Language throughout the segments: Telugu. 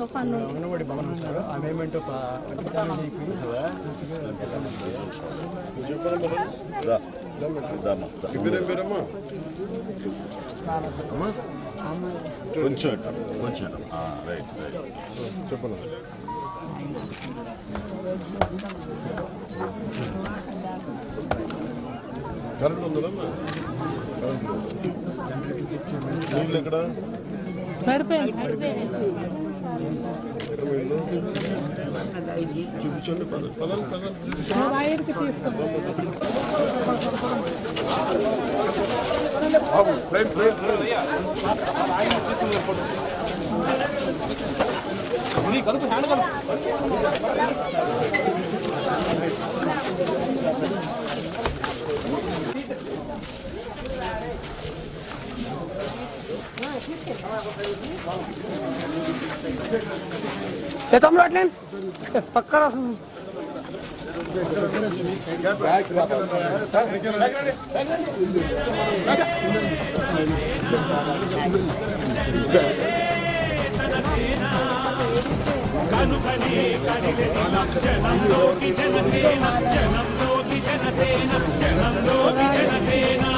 అంగన్వాడి భవనం సార్ ఆ పేమెంట్ పేరేం పేరమ్మా కొంచెం కొంచెం రైట్ రైట్. చెప్పండి కరెంట్ ఉందమ్మా. నీళ్ళు ఎక్కడ? పడిపోయింది బాబు కలుపు హ్యాండ్ కలుపు పడిపోయింది ఎక్కడ వీళ్ళు చూపించండి పద పదండి పదండి వైర్కి తీసుకుంటాం బాబు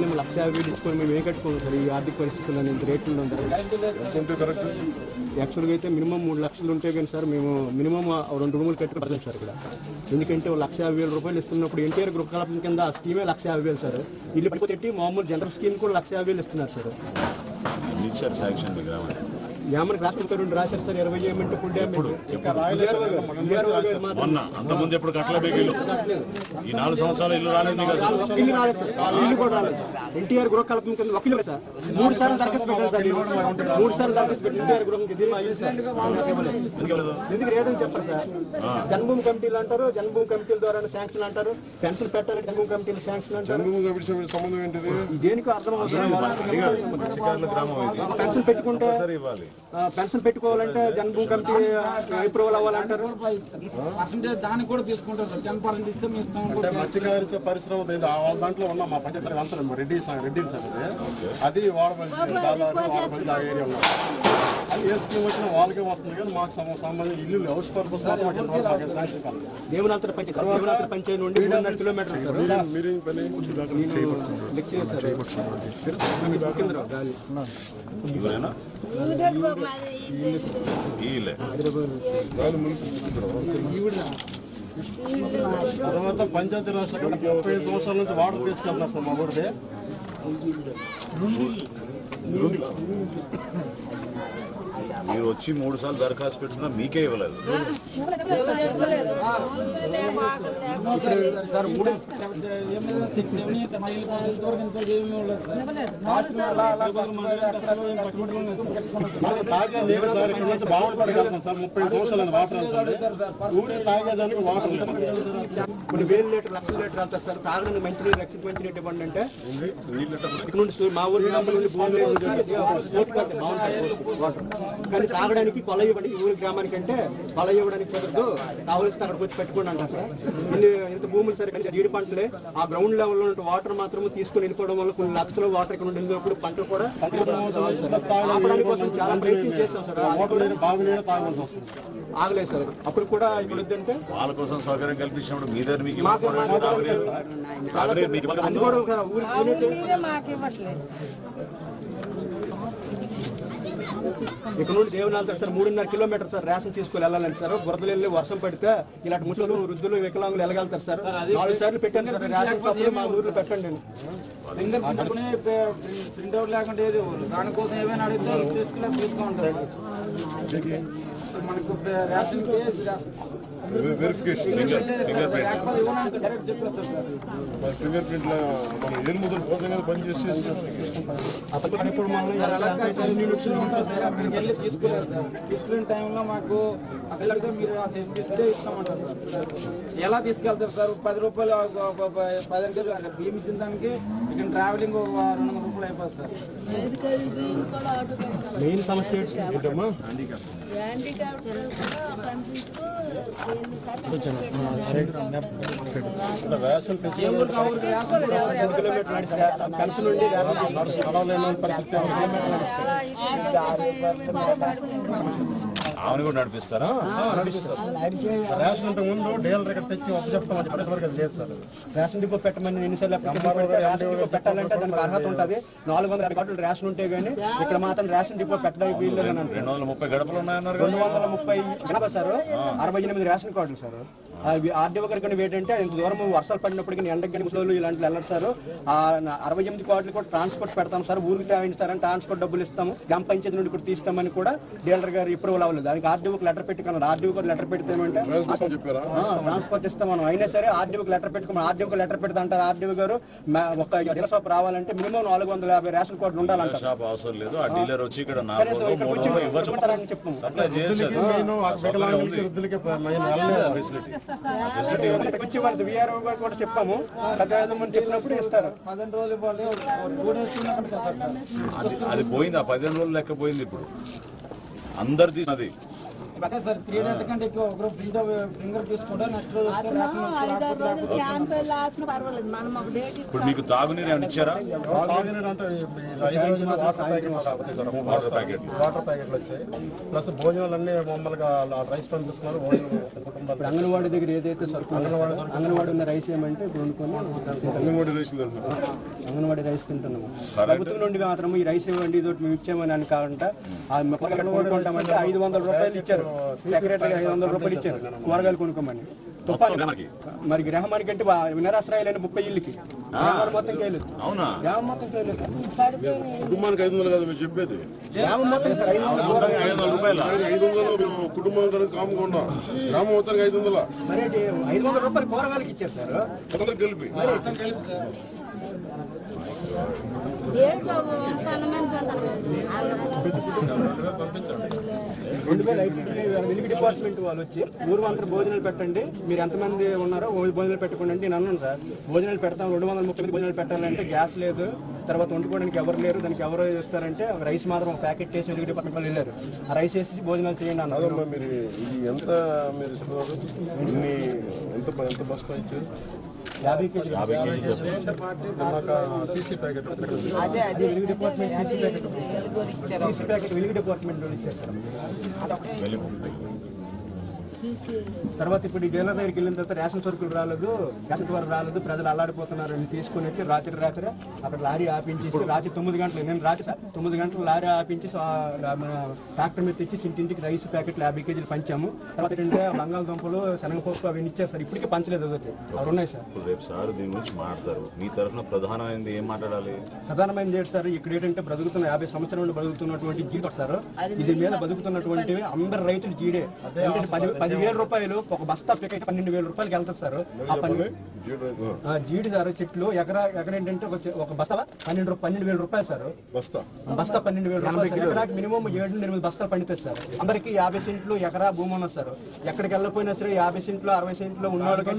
మేము లక్ష యాభై వేలు ఇచ్చుకొని మేము ఏం కట్టుకోము సార్? ఈ ఆర్థిక పరిస్థితుల్లో ఇంత రేట్లు ఉండడం యాక్చువల్గా అయితే మినిమం మూడు లక్షలు ఉంటే కానీ సార్ మేము మినిమం రెండు రూములు కట్టుకుని సార్ ఇక్కడ. ఎందుకంటే ఓ లక్ష యాభై వేల రూపాయలు ఇస్తున్నప్పుడు ఎన్టీఆర్ గృహ కల్పన కింద ఆ స్కీమే లక్ష యాభై వేలు సార్. ఇల్లు పెట్టి మామూలు జనరల్ స్కీమ్ కూడా లక్ష యాభై వేలు ఇస్తున్నారు సార్. యామనికి రాష్ట్రం రాశారు సార్ ఇరవై ఏమంటే ఫుల్ డ్యామేజ్. మొన్న అంతకుముందు ఎప్పుడు ఇల్లు ఈ నాలుగు సంవత్సరాలు ఇల్లు రాలేదు ఇల్లు రాలేదు సార్. ఇల్లు కూడా రాలేదు ఎన్టీఆర్ గృహ కల్పన కింద ఒక ఇల్లు సార్. మూడు సార్లు దరఖాస్తు పెట్టారు సార్. మూడు సార్లు దరఖాస్తు పెట్టి ఎన్టీఆర్ గృహం. ఎందుకు లేదని చెప్పరు సార్. జన్మభూమి కమిటీలు అంటారు జన్మభూమి కమిటీల ద్వారా శాంక్షన్ అంటారు. పెన్షన్ పెట్టాలి జన్మభూమి కమిటీలు శాంక్షన్ అంటారు. జన్మభూమి కమిటీ సంబంధం ఏంటిది? దేనికి అర్థం అవుతుంది పెన్షన్ పెట్టుకుంటే సరే ఇవ్వాలి. పెన్షన్ పెట్టుకోవాలంటే జన్మభూమి కమిటీ అప్రూవల్ అవ్వాలంటారు? పర్సెంటేజ్ దానికి కూడా తీసుకుంటారు టెన్ పర్సెంట్ ఇస్తే మీ ఇస్తాం అంటే మత్స్యకార పరిశ్రమ ఉంది. ఆ వాళ్ళ దాంట్లో ఉన్న మా పంచాయతీ అంతా రెడ్డి రెడ్డి సార్. అది వాడపల్లి ఆ ఏరియాలో. అది ఏ స్కీమ్ వచ్చినా వాళ్ళకే వస్తుంది కానీ మాకు సంబ- సంబంధించి ఇల్లు హౌస్ పర్పస్ మాత్రం మాకు ఇంతవరకు మాకు శాంక్షన్ కాలేదు దేవనాథుల పంచాయతీ సార్ దేవనాథుల పంచాయతీ నుండి మూడున్నర కిలోమీటర్లు సార్ మీరేం లెక్చర్ సార్ తర్వాత పంచాయతీ రాష్ట్ర ముప్పై ఐదు సంవత్సరాల నుంచి వాటర్ తీసుకెళ్తున్నారు సార్ మా ఊరిదే మీరు వచ్చి మూడు సార్లు దరఖాస్తు పెట్టుకున్నా మీకే ఇవ్వలేదు. సార్ మూడు సిక్స్ సెవెన్ ఇయర్స్ మా ఇల్లు ఇంతవరకు ఇంతవరకు ఏమీ ఉండదు సార్ సార్ ఇక్కడ నుంచి సార్ ముప్పై సంవత్సరాలు వాటర్ ఊరి తాగేదానికి వాటర్ కొన్ని వేలు లీటర్ లక్షల లీటర్ అంతా సార్ తాగడానికి మంచినీరు రక్షిత నీటి ఇవ్వండి అంటే నుండి మా ఊరి బాగుంటుంది కానీ తాగడానికి కొల ఇవ్వండి ఊరి గ్రామానికి అంటే కొల ఇవ్వడానికి కుదరదు కావలసిన అక్కడ వచ్చి పెట్టుకోండి అంటారు సార్. ఇన్ని ఇంత భూములు సరే కానీ జీడి పంటలే ఆ గ్రౌండ్ లెవెల్లో ఉన్న వాటర్ మాత్రం తీసుకొని వెళ్ళిపోవడం వల్ల కొన్ని లక్షల వాటర్ ఇక్కడ నుండి వెళ్ళినప్పుడు పంటలు కూడా ఆపడానికి కోసం చాలా ప్రయత్నం చేస్తాం సార్. ఆగలేదు సార్. అప్పుడు కూడా ఇక్కడ వద్దంటే వాళ్ళ కోసం సౌకర్యం కల్పించినప్పుడు మీ దగ్గర మీకు ఇక్కడ నుండి దేవనాథ్ సార్ మూడున్నర కిలోమీటర్ సార్ రేషన్ తీసుకుని వెళ్ళాలండి సార్. బురదలు వెళ్ళి వర్షం పడితే ఇలాంటి ముసలు వృద్ధులు వికలాంగులు వెళ్ళగలుగుతారు సార్? నాలుగు సార్లు పెట్టాను సార్ రేషన్ షాపులు మా ఊర్లో పెట్టండి లేకుండా ఏది దానికోసం ఏమైనా అడిగితే తీసుకుంటారు సార్ మనకు రేషన్కి వెరిఫికేషన్ లేకపోతే ఇవ్వడానికి డైరెక్ట్ చెప్పేస్తారు సార్. ఫింగర్ ప్రింట్ మన పోతే కదా పని చేసి తీసుకున్నారు సార్. తీసుకునే టైంలో మాకు అక్కడికి మీరు ఇస్తే ఇస్తామంటారు ఎలా తీసుకెళ్తారు సార్? పది రూపాయలు ఒక- ఒక- ఒక పది రూపాయలు అక్కడ బియ్యం ఇచ్చిన దానికి ఇక్కడ ట్రావెలింగ్ ఒక రెండు వందల రూపాయలు అయిపోతుంది సార్. మెయిన్ సమస్య కలిసి నుండి నడవలేని పరిస్థితి ఆమెను కూడా నడిపిస్తారా? రేషన్ అంటే ముందు డీలర్ ఇక్కడ తెచ్చి ఒప్ప చెప్తామని ఇప్పటి వరకు అది సార్. రేషన్ డిపో పెట్టమని ఎన్నిసార్లు రేషన్ డిపో పెట్టాలంటే దానికి అర్హత ఉంటుంది. నాలుగు వందల కార్డులు రేషన్ ఉంటే గానీ ఇక్కడ మాత్రం రేషన్ డిపో పెట్టడానికి వీలు లేదని రెండు వందల ముప్పై గడపలు ఉన్నాయన్నారు రెండు వందల ముప్పై సార్? అరవై ఎనిమిది రేషన్ కార్డులు సార్. ఆర్డీఓ గారికి ఏంటంటే ఇంత దూరం వర్షాలు పడినప్పటికీ ఎండకి గని ముసలోళ్ళు ఇలాంటి వెళ్ళరు సార్. అరవై ఎనిమిది కార్డులు కూడా ట్రాన్స్పోర్ట్ పెడతాం సార్. ఊరికి తేవండి సార్ అని ట్రాన్స్పోర్ట్ డబ్బులు ఇస్తాము. గ్రామ పంచాయతీ నుండి కూడా తీస్తామని కూడా డీలర్ గారు అప్రూవల్ అవ్వలేదు. దానికి ఆర్డీఓకి లెటర్ పెట్టి కన్నారు ఆర్డీఓ గారు లెటర్ పెడితే ఏమంటే ట్రాన్స్పోర్ట్ చెప్పారా? ట్రాన్స్పోర్ట్ ఇస్తాం మనం అయినా సరే ఆర్డీఓకి లెటర్ పెట్టుకున్నాం ఆర్డీఓకి లెటర్ పెడతా అంటారు ఆర్డీఓ గారు. ఒక డీలర్ షాప్ రావాలంటే మినిమం నాలుగు వందల యాభై రేషన్ కార్డులు ఉండాలంటారు. షాప్ అవసరం లేదు. ఆ డీలర్ వచ్చి ఇక్కడ కనీసం నాలుగు ఇక్కడ మూడు వచ్చి వందలు ఇవ్వచ్చు. ఇవ్వమంటారని చెప్పాము వచ్చి విఆర్ఓ గారు కూడా చెప్పాము పెద్ద చెప్పినప్పుడు ఇస్తారు పదిహేను రోజులు అది అది పోయింది ఆ పదిహేను రోజులు లెక్క పోయింది ఇప్పుడు. అందరిది అది. అదే సార్ త్రీ డేస్ కంటే ఎక్కువ ఒకరు ఫింగర్ ఫింగర్ తీసుకుంటే నెక్స్ట్ రోజు వస్తే రేషన్ వస్తే రాకపోతే రాకపోతే క్యాంప్ వెళ్ళాల్సిన పర్వాలేదు. మనం ఒక డేట్ ఇప్పుడు మీకు తాగునీరు ఏమైనా ఇచ్చారా? తాగునీరు అంటే ఈ ఐదు రోజులు వాటర్ ప్యాకెట్లు వచ్చాయి సార్ ఒక వాటర్ ప్యాకెట్లు. వాటర్ ప్యాకెట్లు వచ్చాయి. ప్లస్ భోజనాలు అన్ని మామూలుగా రైస్ పంపిస్తున్నారు ఇప్పుడు అంగన్వాడీ దగ్గర ఏదైతే సరుకు అంగన్వాడీ అంగన్వాడీ ఉన్న రైస్ ఏమంటే ఇప్పుడు వండుకొని అంగన్వాడీ రైస్ తింటున్నాము. ప్రభుత్వం నుండి మాత్రం ఈ రైస్ ఇవ్వండి ఇది ఒకటి మేము ఇచ్చామని అని కాకుండా ఐదు వందల రూపాయలు ఇచ్చారు. సెక్రటరీ ఐదు వందల రూపాయలు ఇచ్చారు. కూరగాయలు కొనుక్కోమని. తుఫాను? మరి గ్రామానికి అంటే వా- నిరాశ్రయాలైన ముప్పై ఇల్లుకి గ్రామాలు మొత్తం గ్రామం కుటుంబానికి ఐదు వందలు కదా మీరు చెప్పేది? గ్రామం మొత్తం సార్ ఐదు వందలు. ఐదు రూపాయల? ఐదు వందలు మీరు కుటుంబం అందరం కామకుండా గ్రామం మొత్తానికి ఐదు వందల? మరి ఏంటి? ఐదు వందల రూపాయలు కూరగాయలకి ఇచ్చారు సార్. కలిపి. రెండు వేల ఐటీ వెలుగు డిపార్ట్మెంట్ వాళ్ళు వచ్చి నూరు వందల భోజనాలు పెట్టండి. మీరు ఎంతమంది ఉన్నారో భోజనాలు పెట్టుకోండి. అంటే నేను అన్నాను సార్ భోజనాలు పెడతాం రెండు వందల ముప్పై భోజనాలు పెట్టాలంటే గ్యాస్ లేదు. తర్వాత వండుకోవడానికి ఎవరు లేరు దానికి ఎవరు ఇస్తారంటే రైస్ మాత్రం ఒక ప్యాకెట్ వేసి వెలుగు డిపార్ట్మెంట్ వాళ్ళు వెళ్ళారు. ఆ రైస్ వేసి భోజనాలు చేయండి అన్నారు. మీరు ఎంత మీరు ఇస్తున్నారు? ఎంత ఎంత బస్తా ఇచ్చారు? యాభై కేజీలు. సీసీ ప్యాకెట్ అది Velugu department CC packet CC packet Velugu department వాళ్ళు ఇచ్చారు సార్ వెళ్ళిపోతుంది తర్వాత ఇప్పుడు ఈ డీలర్ దగ్గరికి వెళ్ళిన తర్వాత రేషన్ సరుకులు రాలేదు రేషన్ సరుకులు రాలేదు ప్రజలు అల్లాడిపోతున్నారు అని తీసుకుని వచ్చి రాత్రి రాత్రి అక్కడ లారీ ఆపించేసి రాత్రి తొమ్మిది గంటలు నేను రాత్రి సార్ తొమ్మిది గంటలు లారీ ఆపించి ట్రాక్టర్ మీద తెచ్చి ఇంటింటికి రైస్ ప్యాకెట్లు యాభై కేజీలు పంచాము. తర్వాత ఏంటంటే బంగాళదుంపలు శనగపప్పు అవి ఇచ్చారు సార్. ఇప్పటికీ పంచలేదు అదొకటి. అవి ఉన్నాయి సార్. రేపు సార్ దీని గురించి మాట్లాడతారు. మీ తరఫున ప్రధానమైనది ఏం మాట్లాడాలి? ప్రధానమైనది ఏంటి సార్? ఇక్కడ ఏంటంటే బ్రతుకుతున్న యాభై సంవత్సరాల నుండి బ్రతుకుతున్నటువంటి జీడి సార్ ఇది మీద బతుకుతున్నటువంటి అందరు రైతులు జీడే. పది పదివేల రూపాయలు ఒక బస్తా పిక్ అయితే పన్నెండు వేల రూపాయలకి వెళ్తారు సార్. ఆ పన్నెండు జీడి సార్ చెట్లు ఎకరా ఎకర ఏంటంటే ఒక బస్తా పన్నెండు పన్నెండు వేల రూపాయలు సార్. బస్తా. బస్తా పన్నెండు వేల రూపాయలు. ఎకరాకి మినిమం ఏడు నుండి ఎనిమిది బస్తాలు పండుతాయి సార్. అందరికి యాభై సెంట్లు ఎకరా భూమి ఉన్నది సార్. ఎక్కడికి వెళ్ళకపోయినా సరే యాభై సెంట్లు అరవై సెంట్లు ఉన్న వాళ్ళకి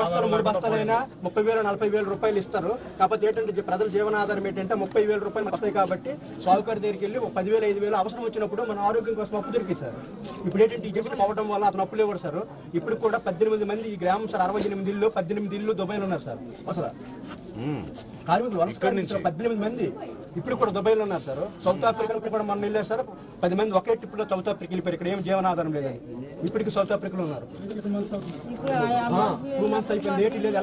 బస్తాలు మూడు బస్తాలైనా ముప్పై వేలు నలభై వేల రూపాయలు ఇస్తారు. కాకపోతే ఏంటంటే ప్రజల జీవనాధారం ఏంటంటే ముప్పై వేల రూపాయలు వస్తాయి కాబట్టి సాగుకారు దగ్గరికి వెళ్ళి ఒక పదివేలు ఐదు వేలు అవసరం వచ్చినప్పుడు మన ఆరోగ్యం కోసం అప్పు దొరికింది సార్. ఇప్పుడు ఏంటంటే ఈ గిఫ్ట్ అవ్వడం వల్ల అతను అప్పులు ఇవ్వడు సార్. ఇప్పుడు కూడా పద్దెనిమిది మంది ఈ గ్రామం సార్ అరవై ఎనిమిది ఇల్లు పద్దెనిమిది ఇల్లు దుబాయ్లో ఉన్నారు సార్. అసలు కార్మికులు వలస కార్మికులు పద్దెనిమిది మంది ఇప్పుడు కూడా దుబాయ్లో ఉన్నారు సార్. సౌత్ ఆఫ్రికా కూడా మొన్న వెళ్ళారు సార్. పది మంది ఒకే ట్రిప్లో సౌత్ ఆఫ్రికా వెళ్ళిపోయారు. ఇక్కడ ఏం జీవనాధారం లేదని. ఇప్పటికి సౌత్ ఆఫ్రికాలో ఉన్నారు. ఇప్పుడు టూ మంత్స్ అయిపోయింది. ఏటి లేదు.